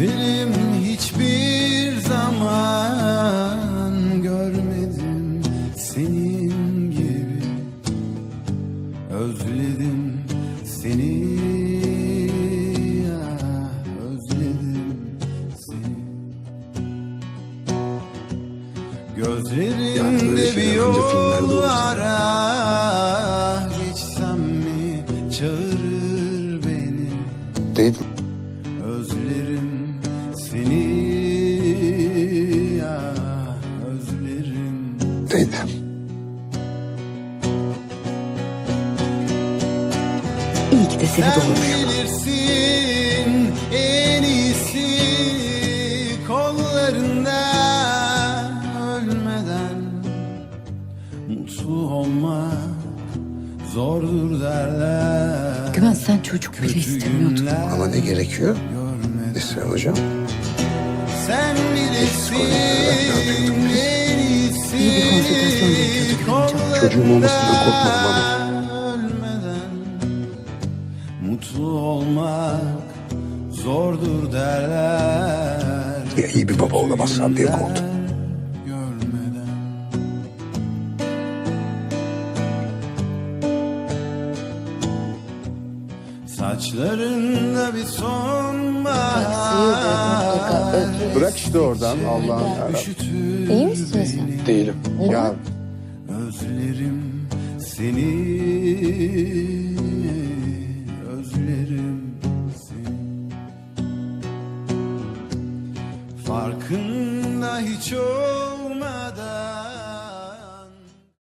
Benim hiçbir zaman görmedim senin gibi. Özledim seni ah, özledim seni. Yani Gözlerinde bir yol var ah, Geçsem mi çağırır beni? Değil. Mi? Özlerim seni ya özlerim Değil. İyi ki de seni Sen doğurmuşum. bilirsin en iyisi kollarında ölmeden mutlu olmak zordur derler. Güven sen çocuk bile Kötü istemiyordun. günler Ama ne gerekiyor? görmeden. Esra hocam. Sen bilirsin en iyisi İyi bir konsültasyon gerekiyordu Güvencan. Çocuğum olmasından korkmadım ama. Ölmeden mutlu olmak zordur derler. Ya iyi bir baba olamazsan diye korktum. Saçlarında bir sonbahar Özgür. Bırak işte oradan Allah'ın. İyi misin sen? Değilim. Ya. Özlerim seni özlerim seni Farkında hiç olmadım